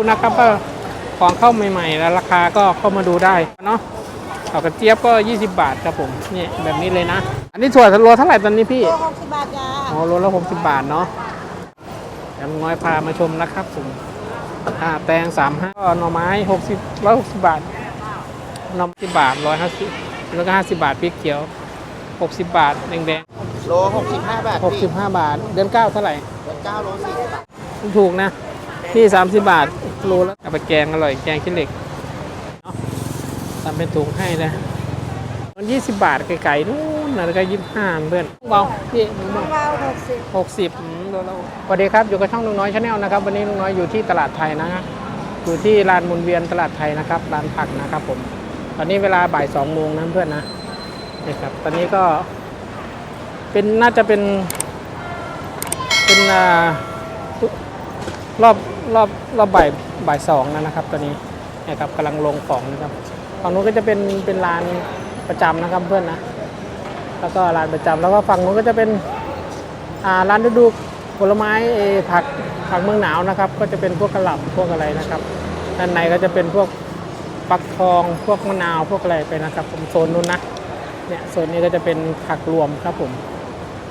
ดูนะครับว่าของเข้าใหม่ๆ แล้วราคาก็เข้ามาดูได้เนาะเอากระเจี๊ยบก็ 20 บาทครับผมนี่แบบนี้เลยนะ อันนี้ถั่วโลเท่าไหร่ตอนนี้พี่โลหกสิบบาทจ้าอ๋อโลละ60บาทเนาะแอมน้อยพามาชมนะครับผมอ่าแตง35ก็หน่อไม้60 160บาทหน่อ10บาท150แล้วก็50บาทพริกเขียว60บาทแดงโลหกสิบห้าบาทๆ65บาท เดือน9เท่าไหร่เก้าโลสี่สิบบาทถูกนะ นี่ 30 บาทโลแล้วเอาไปแกงอร่อยแกงขี้เหล็กเนาะทำเป็นถุงให้นะมัน20บาทไก่ๆนู่นนะแล้วก็25เพื่อนเบาพี่เบาเบาหกสิบหกสิบโลละสวัสดีครับอยู่กับช่องลุงน้อยชาแนลนะครับ วันนี้ลุงน้อยอยู่ที่ตลาดไทยนะฮะอยู่ที่ลานหมุนเวียนตลาดไทยนะครับร้านผักนะครับผม ตอนนี้เวลาบ่ายสองโมงนะเพื่อนนะนี่ครับ ตอนนี้ก็ เป็นน่าจะเป็น เป็นอ่ารอบ รอบรอบบ่ายบ่ายสองแล้วนะครับตอนนี้นะครับกำลังลงของนะครับฝั่งนู้นก็จะเป็นเป็นร้านประจำนะครับเพื่อนนะแล้วก็ร้านประจำแล้วก็ฝั่งนู้นก็จะเป็นอ่าร้านฤดูผลไม้ผักผักเมืองหนาวนะครับ ก็จะเป็นพวกกระหล่ำพวกอะไรนะครับด้านในก็จะเป็นพวกฟักทองพวกมะนาวพวกอะไรไปนะครับผมโซนนู้นนะเนี่ยโซนนี้ก็จะเป็นผักรวมครับผม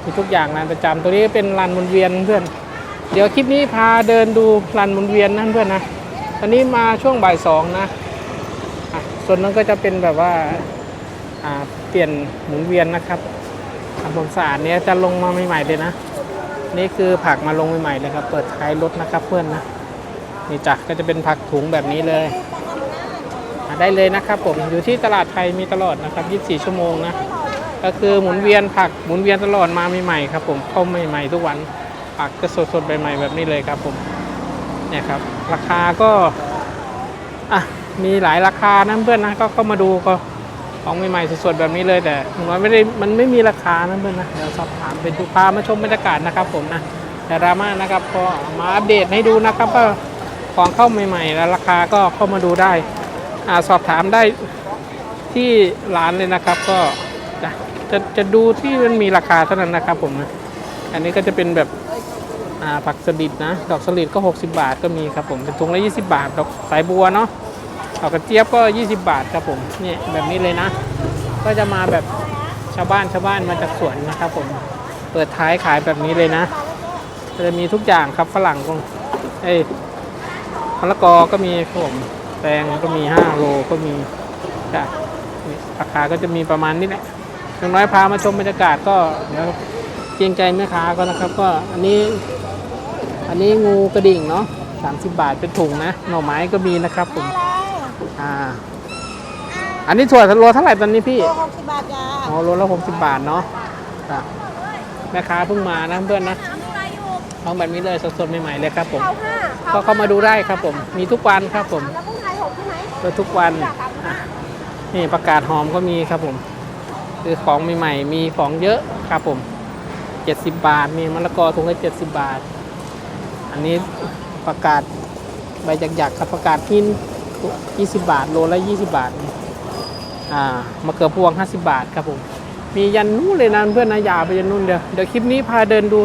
มีทุกอย่างร้านประจำตัวนี้ก็เป็นร้านหมุนเวียนเพื่อน เดี๋ยวคลิปนี้พาเดินดูร้านหมุนเวียนนั่นเพื่อนนะ ตอนนี้มาช่วงบ่ายสองนะส่วนนั้นก็จะเป็นแบบว่าเปลี่ยนหมุนเวียนนะครับทำความสะอาดเนี้ยจะลงมาใหม่ๆเลยนะ นี่คือผักมาลงใหม่ๆเลยครับ เปิดท้ายรถนะครับเพื่อนนะ นี่จ้ะก็จะเป็นผักถุงแบบนี้เลย ได้เลยนะครับผม อยู่ที่ตลาดไทยมีตลอดนะครับ 24 ชั่วโมงนะ ก็คือหมุนเวียนผักหมุนเวียนตลอดมาใหม่ๆครับผม เข้าใหม่ๆทุกวัน ผักจะสดๆใหม่ๆแบบนี้เลยครับผมเนี่ยครับ ราคาก็อะมีหลายราคานะเพื่อนนะก็เข้ามาดูก็ของใหม่ๆสดๆแบบนี้เลยแต่มว่าไม่ได้มันไม่มีราคานะเพื่อนนะเดี๋ยวสอบถามเป็นทุกพามาชมบรรยากาศนะครับผมนะแต่ราม่านะครับก็มาอัปเดตให้ดูนะครับว่าของเข้าใหม่ๆ แล้วราคาก็เข้ามาดูได้อ่าสอบถามได้ที่ร้านเลยนะครับ ก็จะจะจะดูที่มันมีราคาเท่านั้นนะครับผมนะอันนี้ก็จะเป็นแบบ ผักสลิดนะ ดอกสลิดก็ 60 บาทก็มีครับผมเป็นถุงละ20 บาท ดอกสายบัวเนาะเอากระเจี๊ยบก็ 20 บาทครับผมเนี่ยแบบนี้เลยนะ ก็จะมาแบบชาวบ้านชาวบ้านมาจากสวนนะครับผมเปิดท้ายขายแบบนี้เลยนะ จะมีทุกอย่างครับฝรั่งก็เอ้ยมะละกอก็มีครับผมแตงก็มี5โลก็มีจ้ะราคาก็จะมีประมาณนี้แหละอย่างน้อยพามาชมบรรยากาศก็เดี๋ยวเกรงใจแม่ค้าก็นะครับ ก็อันนี้ อันนี้งูกระดิ่งเนาะ30บาทเป็นถุงนะ หน่อไม้ก็มีนะครับผม อ่า อันนี้ถั่วโลเท่าไหร่ตอนนี้พี่โลหกสิบบาทจ้าอ๋อโลละ60บาทเนาะจ้ะแม่ค้าเพิ่งมานะเพื่อนนะเอาแบบนี้เลยสดๆใหม่ๆเลยครับผมเอาห้าก็เข้ามาดูได้ครับผม มีทุกวันครับผมแล้วพวกไทยหกใช่ไหมเปิดทุกวันอะนี่ประกาศหอมก็มีครับผม คือของใหม่ๆมีของเยอะครับผม 70 บาท มีมะละกอถุงละ70 บาท อันนี้ประกาศใบหยักๆครับประกาศหิน20 บาทโลละ 20 บาทอ่ามะเขือพวง 50 บาทครับผมมียันนู้นเลยนะเพื่อนนะยาไปยันนู้นเดี๋ยวเดี๋ยวคลิปนี้พาเดินดู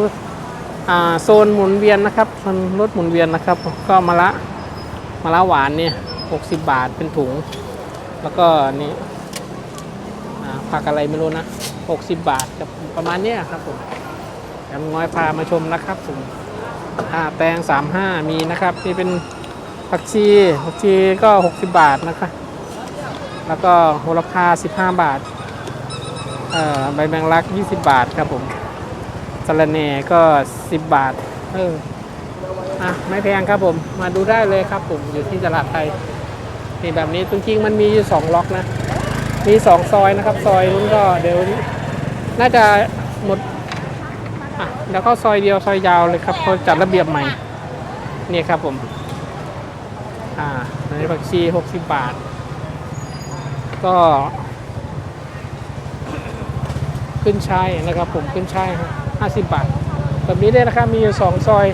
อ่าโซนหมุนเวียนนะครับโซนรถหมุนเวียนนะครับ ก็มะละมะละหวานเนี่ย 60 บาทเป็นถุง แล้วก็นี่อ่าผักอะไรไม่รู้นะ 60 บาทครับประมาณนี้ครับผมแอมน้อยพามาชมนะครับผม อ่าแตง35 มีนะครับนี่เป็นผักชีผักชีก็ 60 บาทนะครับแล้วก็โหระพา 15 บาทใบแมงลัก 20 บาทครับผมสะระแหน่ก็ 10 บาทเอออะไม่แพงครับผมมาดูได้เลยครับผมอยู่ที่ตลาดไทยนี่แบบนี้จริงๆมันมีอยู่สองล็อกนะ มีสองซอยนะครับ ซอยนู้นก็เดี๋ยว น่าจะหมด อะเดี๋ยวเข้าซอยเดียวซอยยาวเลยครับเขาจัดระเบียบใหม่นี่ครับผม อ่าในผักชี60บาท ก็ขึ้นช่ายนะครับผมขึ้นช่าย50บบาท แบบนี้เลยนะครับมีอยู่สองซอย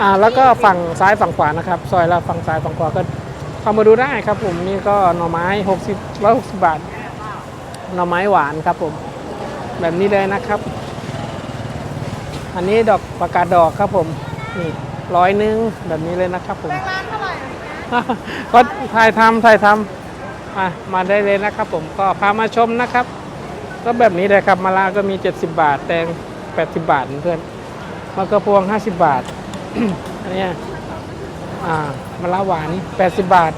อ่าแล้วก็ฝั่งซ้ายฝั่งขวานะครับ ซอยละฝั่งซ้ายฝั่งขวาก็เข้ามาดูได้ครับผมนี่ก็หน่อไม้60 160บาท หน่อไม้หวานครับผม แบบนี้เลยนะครับ อันนี้ดอกประกาศดอกครับผม นี่ร้อยหนึงแบบนี้เลยนะครับผมแบงค์ร้านเท่าไหร่ก็ถ่ายทำถ่ายทำมามาได้เลยนะครับผมก็พามาชมนะครับ ก็แบบนี้เลยครับมะละก็มี 70 บาท แตง 80 บาทเพื่อนมะกระพวง 50 บาท อันเนี้ยอ่ามะละหวาน 80 บาท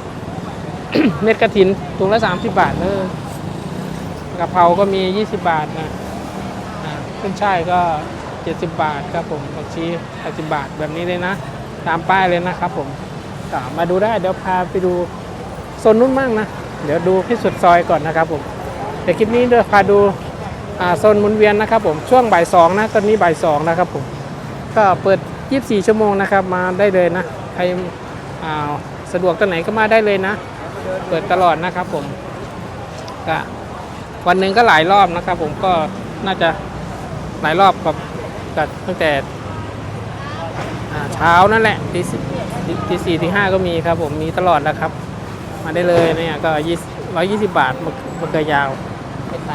เม็ดกระถินถุงละ 30 บาทเออกะเพราก็มี 20 บาทนะอ่าขึ้นช่ายก็ 70 บาทครับผมผักชี80บาทแบบนี้เลยนะ ตามป้ายเลยนะครับผมมาดูได้เดี๋ยวพาไปดูโซนนู้นมั่งนะ เดี๋ยวดูที่สุดซอยก่อนนะครับผมเดี๋ยวคลิปนี้เดี๋ยวพาดูโซนหมุนเวียนนะครับผมช่วงบ่ายสองนะตอนนี้บ่ายสองนะครับผมก็เปิด 24 ชั่วโมงนะครับมาได้เลยนะใครสะดวกตอนไหนก็มาได้เลยนะ เปิดตลอดนะครับผมก็วันหนึ่งก็หลายรอบนะครับผมก็น่าจะหลายรอบกับ กับตั้งแต่เช้านั่นแหละตีสี่ตีสี่ตีห้าก็มีครับ ผมมีตลอดนะครับ มาได้เลยเนี่ยก็ยี่ร้อยยี่สิบบาทมะเขือยาวเป็นไร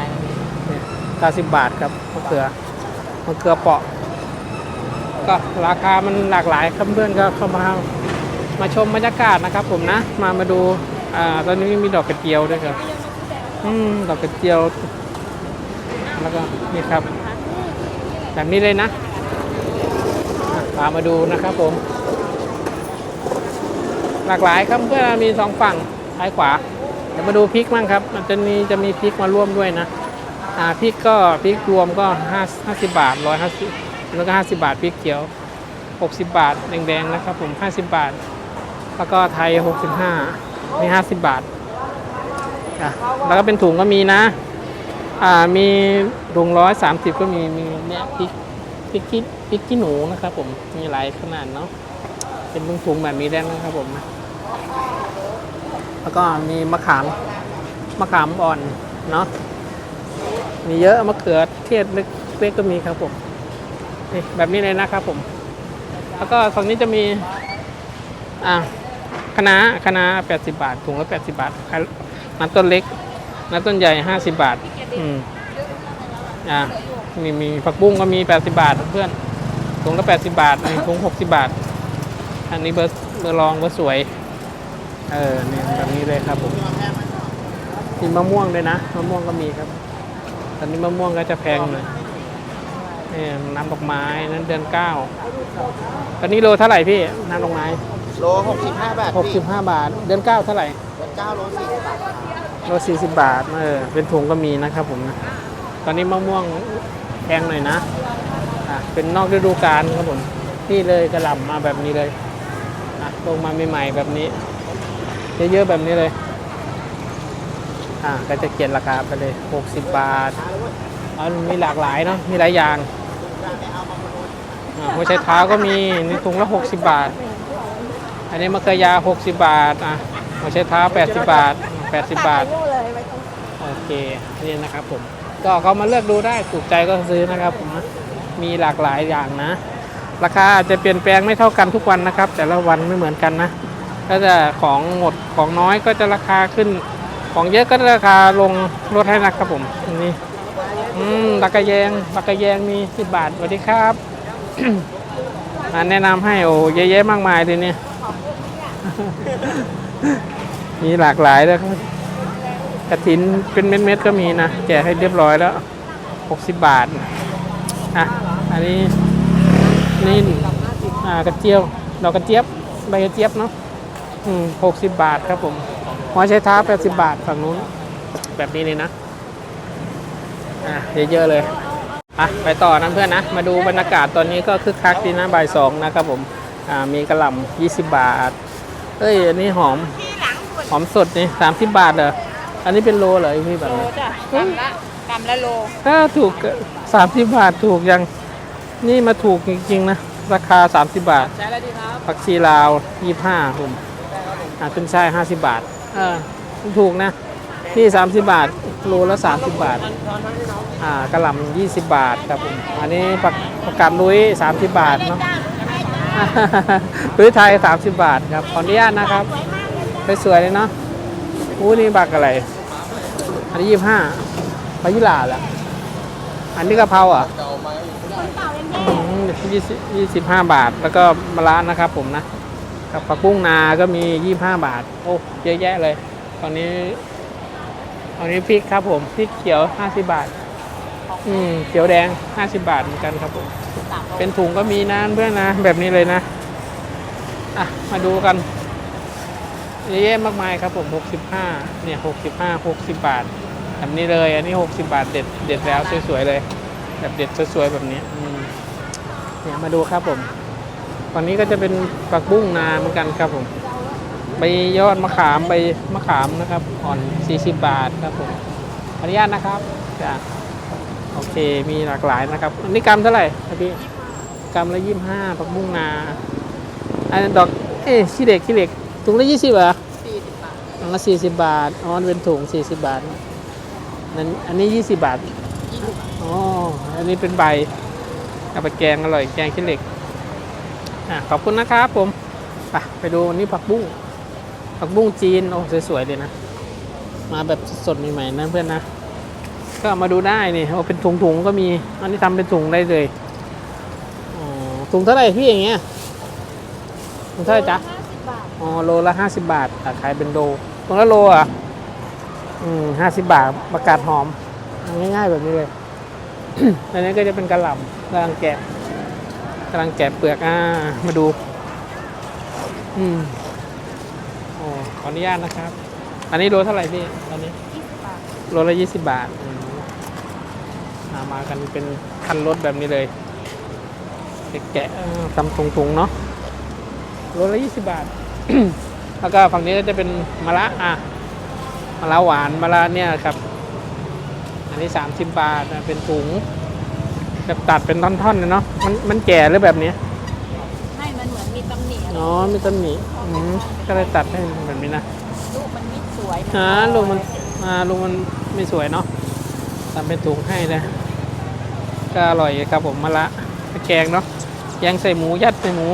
เก้าสิบบาทครับมะเขือมะเขือเปาะ ก็ราคามันหลากหลายครับเพื่อนก็เข้ามามาชมบรรยากาศนะครับ ผมนะ มามาดูอ่าตอนนี้มีดอกกระเจียวด้วยครับ อืมดอกกระเจียว แล้วก็นี่ครับ แบบนี้เลยนะพามาดูนะครับผม หลากหลายครับเพื่อนมีสองฝั่งซ้ายขวาเดี๋ยวมาดูพริกมั่งครับ มันจะมีจะมีพริกมาร่วมด้วยนะอ่าพริกก็พริกรวมก็ห้าห้าสิบบาทร้อยห้าสิบแล้วก็ห้าสิบบาทพริกเขียวหกสิบบาทแดงๆนะครับผมห้าสิบบาท แล้วก็ไทยหกสิบห้ามีห้าสิบบาทอะแล้วก็เป็นถุงก็มีนะ อ่ามีถุงร้อยสามสิบก็มีมีเนี่ยพริกพริกขี้พริกขี้หนูนะครับผมมีหลายขนาดเนาะเป็นถุงๆแบบนี้ได้นะครับผมแล้วก็มีมะขามมะขามอ่อนเนาะมีเยอะมะเขือเทศเล็กๆก็มีครับผมนี่แบบนี้เลยนะครับผม แล้วก็ฝั่งนี้จะมีอ่าคณะน้าคะน้า80 บาทถุงละ80 บาทน้ำต้นเล็กน้ำต้นใหญ่ 50 บาท อืมอ่ามีมีผักบุ้งก็มี 80 บาทเพื่อนถุงละ80 บาทอันนี้ถุง60 บาท อันนี้เบอร์เบอร์รองเบอร์สวย เออเนี่ยแบบนี้เลยครับผมมีมะม่วงด้วยนะมะม่วงก็มีครับ ตอนนี้มะม่วงก็จะแพงหน่อยนี่น้ำดอกไม้นั้นเดือนเก้าตอนนี้โลเท่าไหร่พี่น้ำดอกไม้โลหกสิบห้าบาทพี่65 บาท เดือนเก้าเท่าไหร่เป็นเก้าโลสี่สิบบาทครับ โล40บาทเออเป็นถุงก็มีนะครับผมนะตอนนี้มะม่วงแพงหน่อยนะอะเป็นนอกฤดูกาลครับผมนี่เลยกระหล่ำมาแบบนี้เลยอะลงมาใหม่ๆแบบนี้ เยอะๆแบบนี้เลยอะก็จะเขียนราคาไปเลย60บาทอ๋อมีหลากหลายเนาะมีหลายอย่างอะหัวไชเท้าก็มีนี่ถุงละ 60 บาท อันนี้มะเขือยาว60 บาทอะหัวไชเท้า 80 บาท 80 บาทโอเคนี่นะครับผม ก็เขามาเลือกดูได้ถูกใจก็ซื้อนะครับผมนะมีหลากหลายอย่างนะ ราคาอาจจะเปลี่ยนแปลงไม่เท่ากันทุกวันนะครับ แต่ละวันไม่เหมือนกันนะ ก็จะของหมดของน้อยก็จะราคาขึ้น ของเยอะก็จะราคาลงลดให้นะครับผมนี่อืมตะกะแยงตะกะแยงมี 10 บาทสวัสดีครับ อ่าแนะนำให้โอ้เยอะแยะมากมายทีนี้มีหลากหลายเลยครับ กระถินเป็นเม็ดๆก็มีนะแกให้เรียบร้อยแล้ว 60 บาท อะ อันนี้นี่อ่ากระเจียวดอกกระเจี๊ยบใบกระเจี๊ยบเนาะอืม60บาทครับผมหัวไชเท้า80บาทฝั่งนู้น แบบนี้เลยนะ อะเยอะๆเลยอะไปต่อนะเพื่อนนะ มาดูบรรยากาศตอนนี้ก็คึกคักดีนะบ่ายสองนะครับผม อ่ามีกระหล่ำ20บาท เอ้ย อันนี้หอม หอมสดนี่30บาทเหรอ อันนี้เป็นโลเหรอพี่แบบโลนี้จ้ะกำละกำละโลถ้าถูกสามสิบบาทถูกยัง นี่มาถูกจริงๆนะ ราคา30บาท ใช้แล้วดีครับผักชีลาว25ผมอ่าขึ้นช่าย50บาท เออถูกนะ นี่30บาท โลละ30บาท อ่ากระหล่ำ20บาทครับผม อันนี้ผักผักกาดลุย30บาทเนาะ ลุยไทย30บาทครับ ขออนุญาตนะครับ สวยๆเลยเนาะ อู้นี่บักอะไร อันนี้25พายิลาแหละอันนี้กะเพราอะยี่สิบยี่สิบห้าบาท แล้วก็มะระนะครับผมนะ กับผักบุ้งนาก็มียี่ห้าบาท โอ้ เยอะแยะเลย ตอนนี้ตอนนี้พริกครับผม พริกเขียวห้าสิบาท อืม เขียวแดงห้าสิบาทเหมือนกันครับผม เป็นถุงก็มีนะเพื่อนนะ แบบนี้เลยนะ อะ มาดูกัน เยอะแยะมากมายครับผม65เนี่ย65 60 บาทแบบนี้เลย อันนี้ 60 บาทเด็ดเด็ดแล้วสวยๆเลย แบบเด็ดสวยๆแบบนี้เนี่ยมาดูครับผมวันนี้ก็จะเป็นปักบุ้งนาเหมือนกันครับผมใบยอดมะขามใบมะขามนะครับอ่อน 40 บาทครับผมอนุญาตนะครับจ้ะโอเคมีหลากหลายนะครับ อันนี้กรัมเท่าไหร่ครับพี่กรัมละยี่ห้าผักบุ้งนาอันนนดอกเอ๊ะขี้เหล็กขี้เหล็ก ถุงละยี่สิบเหรอสี่สิบบาทถุงละสี่สิบบาท อ๋อมันเป็นถุงสี่สิบบาทนั้นอันนี้ยี่สิบบาท ยี่สิบอ๋อ อันนี้เป็นใบเอาไปแกงอร่อยแกงขี้เหล็ก อะขอบคุณนะครับผม ไปไปดูอันนี้ผักบุ้ง ผักบุ้งจีน โอ้สวยๆเลยนะ มาแบบสดๆใหม่ๆนะเพื่อนนะ ก็เอามาดูได้นี่โอ้เป็นถุงๆก็มี อันนี้ทำเป็นถุงได้เลย อ๋อ ถุงเท่าไหร่พี่อย่างเงี้ยถุงเท่าไหร่จ๊ะห้าสิบบาท อ๋อโลละห้าสิบบาทอะขายเป็นโลตรงละโลอะอืมห้าสิบบาทประกาศหอมเอาง่ายๆแบบนี้เลย อันนี้ก็จะเป็นกระหล่ำกำลังแกะกำลังแกะเปลือกอ่ามาดู อืมโอ้ขออนุญาตนะครับ อันนี้โลเท่าไหร่พี่ตอนนี้ยี่สิบบาทโลละยี่สิบบาทอืมอ่ามากันเป็นคันรถแบบนี้เลยแกะๆเออทำถุงๆเนาะโลละยี่สิบบาท แล้วก็ฝั่งนี้ก็จะเป็นมะระอะมะระหวานมะระเนี่ยครับ อันนี้สามสิบบาทนะเป็นถุงแบบตัดเป็นท่อนๆเลยเนาะมันมันแก่หรือแบบนี้ให้มันเหมือนมีตำหนิอะไรอ๋อมีตำหนิอืมก็เลยตัดให้มันแบบนี้นะลูกมันไม่สวยอ่าลุงมันอ่าลุงมันไม่สวยเนาะทำเป็นถุงให้เลยก็อร่อยครับผมมะระไปแกงเนาะแกงใส่หมูยัดใส่หมู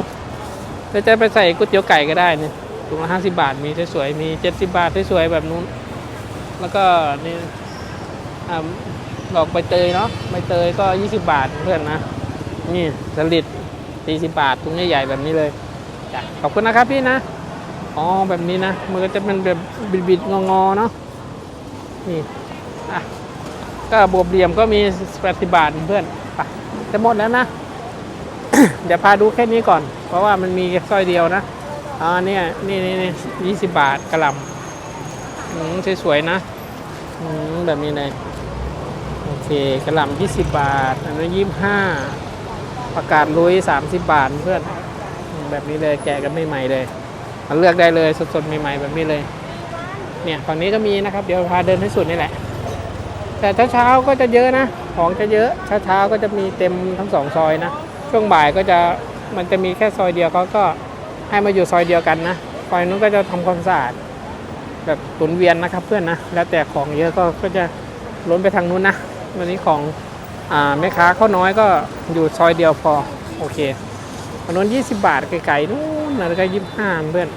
แล้วจะไปใส่ก๋วยเตี๋ยวไก่ก็ได้เนี่ยถุงละห้าสิบาทมีสวยๆมีเจ็ดสิบาทสวยๆแบบนู้น แล้วก็นี่อ่าดอกใบเตยเนาะใบเตยก็ยี่สิบาทเพื่อนนะนี่สลิดสี่สิบาทถุงใหญ่ๆแบบนี้เลยจ้ะขอบคุณนะครับพี่นะอ๋อแบบนี้นะมันก็จะเป็นแบบบิดๆงอๆเนาะนี่อะก็บวบเหลี่ยมก็มี80บาทเพื่อนไปจะหมดแล้วนะ เดี๋ยวพาดูแค่นี้ก่อน เพราะว่ามันมีสร้อยเดียวนะอ่าเนี่ยนี่นี่นี่ยี่สิบบาทกระลำอืมสวยๆนะอืมแบบนี้เลยโอเคกระลำยี่สิบบาทอันนั้นยี่สิบห้าประกาศลุยสามสิบบาทเพื่อนแบบนี้เลยแกะกันใหม่ๆเลยเลือกได้เลยสดๆใหม่ๆแบบนี้เลย เนี่ยฝั่งนี้ก็มีนะครับ เดี๋ยวพาเดินให้สุดนี่แหละ แต่เช้าๆก็จะเยอะนะ ของจะเยอะเช้าๆก็จะมีเต็มทั้งสองซอยนะ ช่วงบ่ายก็จะมันจะมีแค่ซอยเดียวเขาก็ให้มาอยู่ซอยเดียวกันนะซอยนู้นก็จะทำความสะอาดแบบตุนเวียนนะครับเพื่อนนะแล้วแต่ของเยอะก็ก็จะล้นไปทางนู้นนะวันนี้ของอ่าแม่ค้าเขาน้อยก็อยู่ซอยเดียวพอโอเคอันนู้น20 บาทไกลๆนู้นนะแล้วก็25เพื่อน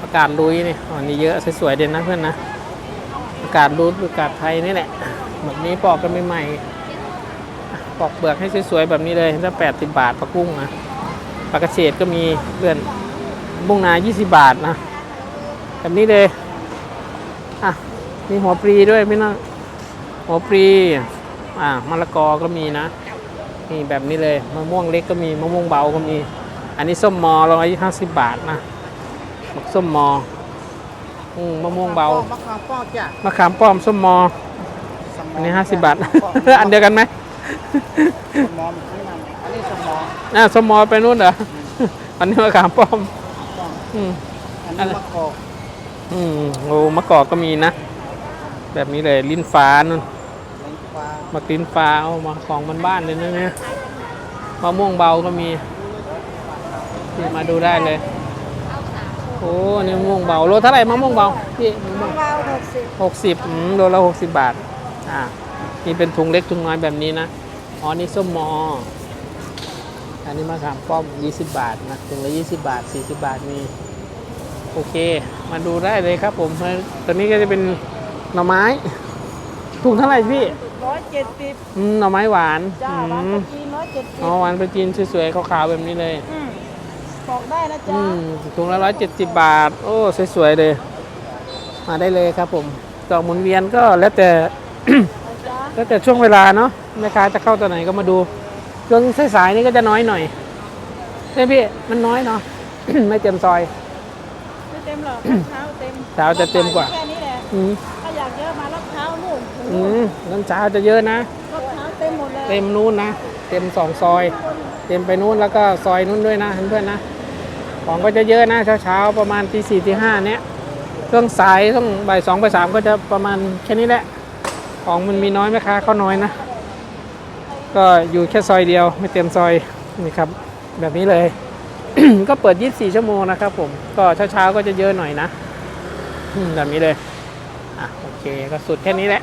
ประกาศลุยนี่อ๋อนี่เยอะสวยๆเด่นนะเพื่อนนะประกาศรูดประกาศไทยนี่แหละแบบนี้ปอกกันใหม่ๆ ปอกเปลือกให้สวยๆแบบนี้เลยถ้าแปดสิบบาทปลากุ้งนะปลากระเฉดก็มีเพื่อนบุ้งนายี่สิบบาทนะ แบบนี้เลยอะมีหัวปลีด้วยพี่น้องหัวปลีอ่ามะละกอก็มีนะนี่แบบนี้เลยมะม่วงเล็กก็มีมะม่วงเบาก็มี อันนี้ส้มมอร้อยห้าสิบบาทนะบักส้มมออืมมะม่วงเบามะขามป้อมจ้ะมะขามป้อมส้มมอสมอันนี้ห้าสิบบาทสมอันเดียวกันไหมส มอมันข้างในอันนี้สมออ่าส้มมอไปนู่นเหรออันนี้มะขามป้อมป้อมอืมอันอันนี้นั้นมะกอกอืมโอ้มะกอกก็มีนะ แบบนี้เลยลิ้นฟ้านู่นแตงกวามะกลิ้นฟ้าเอามาของบ้านๆเลยนะเนี่ยมะม่วงเบาก็มีนี่มาดูได้เลยโอ้นี่มะม่วงเบาโลเท่าไหร่มะม่วงเบาพี่มะม่วงเบาหกสิบหกสิบอืมโลละหกสิบบาท อ่านี่เป็นถุงเล็กถุงน้อยแบบนี้นะ อ๋อนี่ส้มมอ อันนี้มะขามป้อมยี่สิบบาทนะถุงละยี่สิบบาทสี่สิบบาทมี โอเค มาดูได้เลยครับผมตัวนี้ก็จะเป็นหน่อไม้ถุงเท่าไหร่พี่ร้อยเจ็ดสิบอืมหน่อไม้หวานจ้าอืร้านมตะกี้ร้อยเจ็ดสิบอ๋อหวานไปจีนสวยๆขาวๆแบบนี้เลยอืมบอกได้นะอืจ๊ะมถุงละร้อยเจ็ดสิบบาท โอ้สวยๆเลย มาได้เลยครับผมดอกหมุนเวียนก็แล้วแต่นะจ๊ะ แล้วแต่ช่วงเวลาเนาะแม่ค้าจะเข้าตอนไหนก็มาดูช่วงสายๆนี่ก็จะน้อยหน่อยใช่พี่มันน้อยเนาะ ไม่เต็มซอยไม่เต็มหรอกเช้าเต็มเช้าจะเต็มกว่าแค่นี้แหละอืมถ้าอยากเยอะมารับเช้านู่นถึงอืมน้ำเช้าจะเยอะนะรับเช้าเต็มหมดเลยเต็มนู้นนะเต็มสองซอย เต็มไปนู้นแล้วก็ซอยนู้นด้วยนะเพื่อนๆนะของก็จะเยอะนะเช้าๆประมาณตีสี่ตีห้าเนี้ยช่วงสายช่วงบ่ายสองบ่ายสามก็จะประมาณแค่นี้แหละ ของมันมีน้อยไหมค้าเขาน้อยนะ ก็อยู่แค่ซอยเดียวไม่เต็มซอยนี่ครับ แบบนี้เลย ก็เปิด 24 ชั่วโมงนะครับผมก็เช้าๆก็จะเยอะหน่อยนะแบบนี้เลยอะโอเคก็สุดแค่นี้แหละ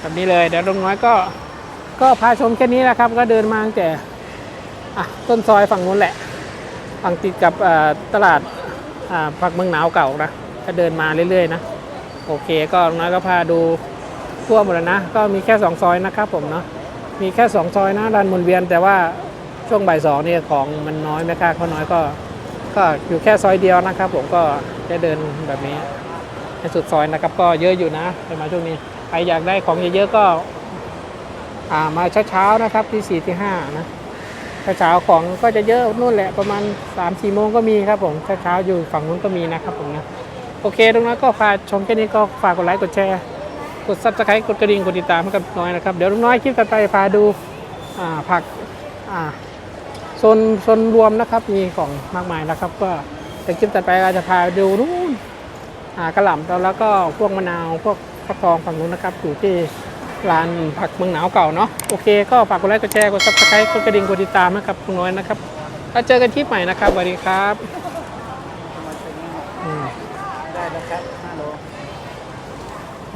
แบบนี้เลยเดี๋ยวลุงน้อยก็ ก็พาชมแค่นี้นะครับ ก็เดินมาตั้งแต่อะต้นซอยฝั่งนู้นแหละฝั่งติดกับตลาดอ่าผักเมืองหนาวเก่านะก็เดินมาเรื่อยๆนะโอเคก็ลุงน้อยก็พาดู ทั่วหมดแล้วนะ ก็มีแค่สองซอยนะครับผมเนาะมีแค่สองซอยนะลานมุนเวียนแต่ว่าช่วงบ่ายสองเนี่ยของมันน้อยไม่ก้าเขาน้อยก็ ก็อยู่แค่ซอยเดียวนะครับ ผมก็จะเดินแบบนี้ในสุดซอยนะครับก็เยอะอยู่นะไปมาช่วงนี้ใครอยากได้ของเยอะๆก็อ่ามาเช้าๆนะครับที่สี่ที่ห้านะเช้าๆของก็จะเยอะนู่นแหละประมาณ3ามสี่โมงก็มีครับผมเช้าๆอยู่ฝั่งนู้นก็มีนะครับผมนะโอเคตรงนั้นก็ฝากชมแค่นี้ก็ฝากกดไลค์กดแชร์ กดซับสไครต์กดกระดิ่งกดติดตามให้กับน้อยนะครับ เดี๋ยวลุงน้อยคลิปต่อไปพาดูาผักโซนโซนรวมนะครับมีของมากมายนะครับ ก็แต่คลิปต่อไปเราจะพาดูนู่นกระหล่ำแล้วก็พวกมะนาวพวกฟักทองฝั่งนู้นนะครับอยู่ที่ร้านผักเมืองหนาวเก่าเนาะโอเคก็ฝากกดไลค์กดแชร์กดซับสไครต์กดกระดิ่งกดติดตามนะครับคุณน้อยนะครับแล้วเจอกันคลิปใหม่นะครับสวัสดีครับได้แล้วครับ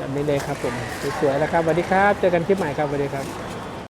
แบบนี้เลยครับผมสวยๆแล้วครับสวัสดีครับ เจอกันคลิปใหม่ครับสวัสดีครับ